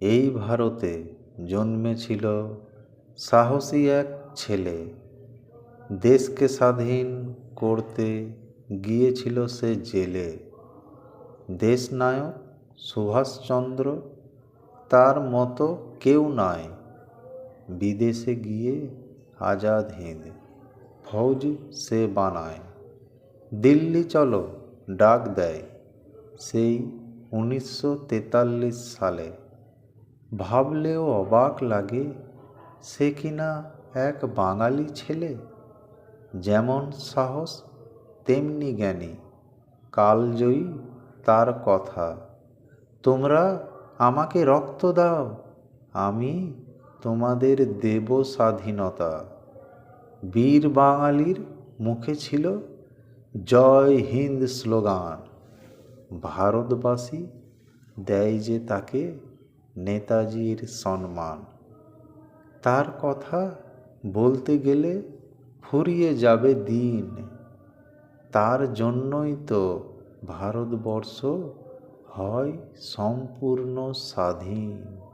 এই ভারতে জন্মেছিল সাহসী এক ছেলে। দেশকে স্বাধীন করতে গিয়েছিল সে জেলে। দেশনায়ক সুভাষচন্দ্র তার মতো কেউ নয় বিদেশে গিয়ে আজাদ হিন্দ, ফৌজ সে বানায়। দিল্লি চলো, ডাক দেয়। সেই উনিশশো তেতাল্লিশ সালে ভাবলেও অবাক লাগে, সে কিনা এক বাঙালি ছেলে? যেমন সাহস, তেমনি জ্ঞানী। কালজয়ী তার কথা, তোমরা আমাকে রক্ত দাও, আমি তোমাদের দেব স্বাধীনতা বীর বাঙালির মুখে ছিল, জয় হিন্দ স্লোগান। ভারতবাসী দেয় যে তাকে নেতাজির সম্মান। তার কথা বলতে গেলে ফুরিয়ে যাবে দিন। তার জন্যই তো ভারতবর্ষ হয় সম্পূর্ণ স্বাধীন।